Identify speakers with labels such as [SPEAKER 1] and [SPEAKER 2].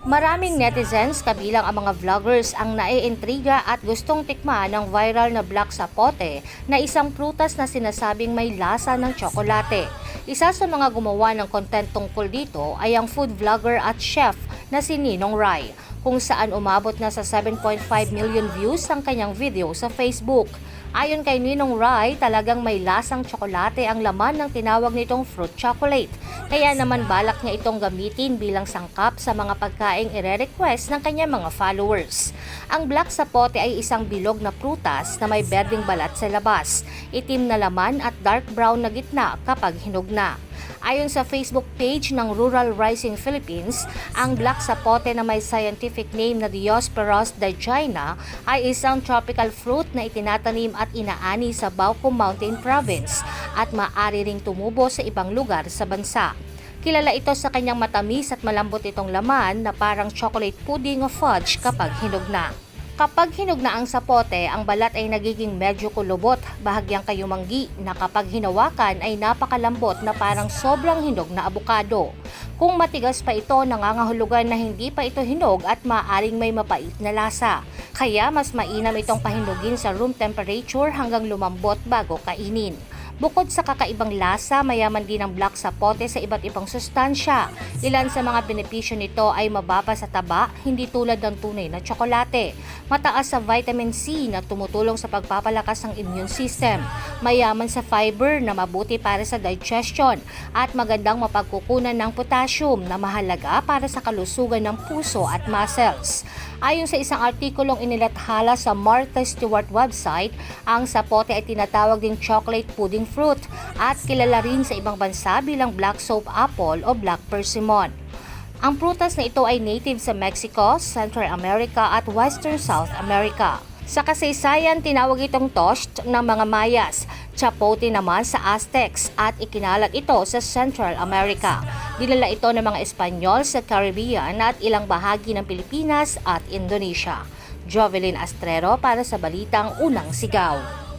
[SPEAKER 1] Maraming netizens kabilang ang mga vloggers ang naiintriga at gustong tikman ng viral na black sapote na isang prutas na sinasabing may lasa ng tsokolate. Isa sa mga gumawa ng content tungkol dito ay ang food vlogger at chef na si Ninong Rai, kung saan umabot na sa 7.5 million views ang kanyang video sa Facebook. Ayon kay Ninong Rai, talagang may lasang tsokolate ang laman ng tinawag nitong fruit chocolate. Kaya naman balak niya itong gamitin bilang sangkap sa mga pagkaing ire-request ng kanyang mga followers. Ang black sapote ay isang bilog na prutas na may berdeng balat sa labas, itim na laman at dark brown na gitna kapag hinog na. Ayon sa Facebook page ng Rural Rising Philippines, ang black sapote na may scientific name na Diospyros dagina ay isang tropical fruit na itinatanim at inaani sa Bauco Mountain Province at maaari ring tumubo sa ibang lugar sa bansa. Kilala ito sa kanyang matamis at malambot itong laman na parang chocolate pudding o fudge kapag hinog na. Kapag hinog na ang sapote, ang balat ay nagiging medyo kulubot, bahagyang kayumanggi na kapag hinawakan ay napakalambot na parang sobrang hinog na abukado. Kung matigas pa ito, nangangahulugan na hindi pa ito hinog at maaring may mapait na lasa. Kaya mas mainam itong pahinugin sa room temperature hanggang lumambot bago kainin. Bukod sa kakaibang lasa, mayaman din ang black sapote sa iba't ibang sustansya. Ilan sa mga benepisyo nito ay mababa sa taba, hindi tulad ng tunay na tsokolate. Mataas sa vitamin C na tumutulong sa pagpapalakas ng immune system. Mayaman sa fiber na mabuti para sa digestion at magandang mapagkukunan ng potassium na mahalaga para sa kalusugan ng puso at muscles. Ayon sa isang artikulong inilathala sa Martha Stewart website, ang sapote ay tinatawag ding chocolate pudding fruit at kilala rin sa ibang bansa bilang black soap apple o black persimmon. Ang prutas na ito ay native sa Mexico, Central America at Western South America. Sa kasaysayan, tinawag itong tosht ng mga Mayas, chapote naman sa Aztecs at ikinalat ito sa Central America. Dinala ito ng mga Espanyol sa Caribbean at ilang bahagi ng Pilipinas at Indonesia. Jovelyn Astrero para sa Balitang Unang Sigaw.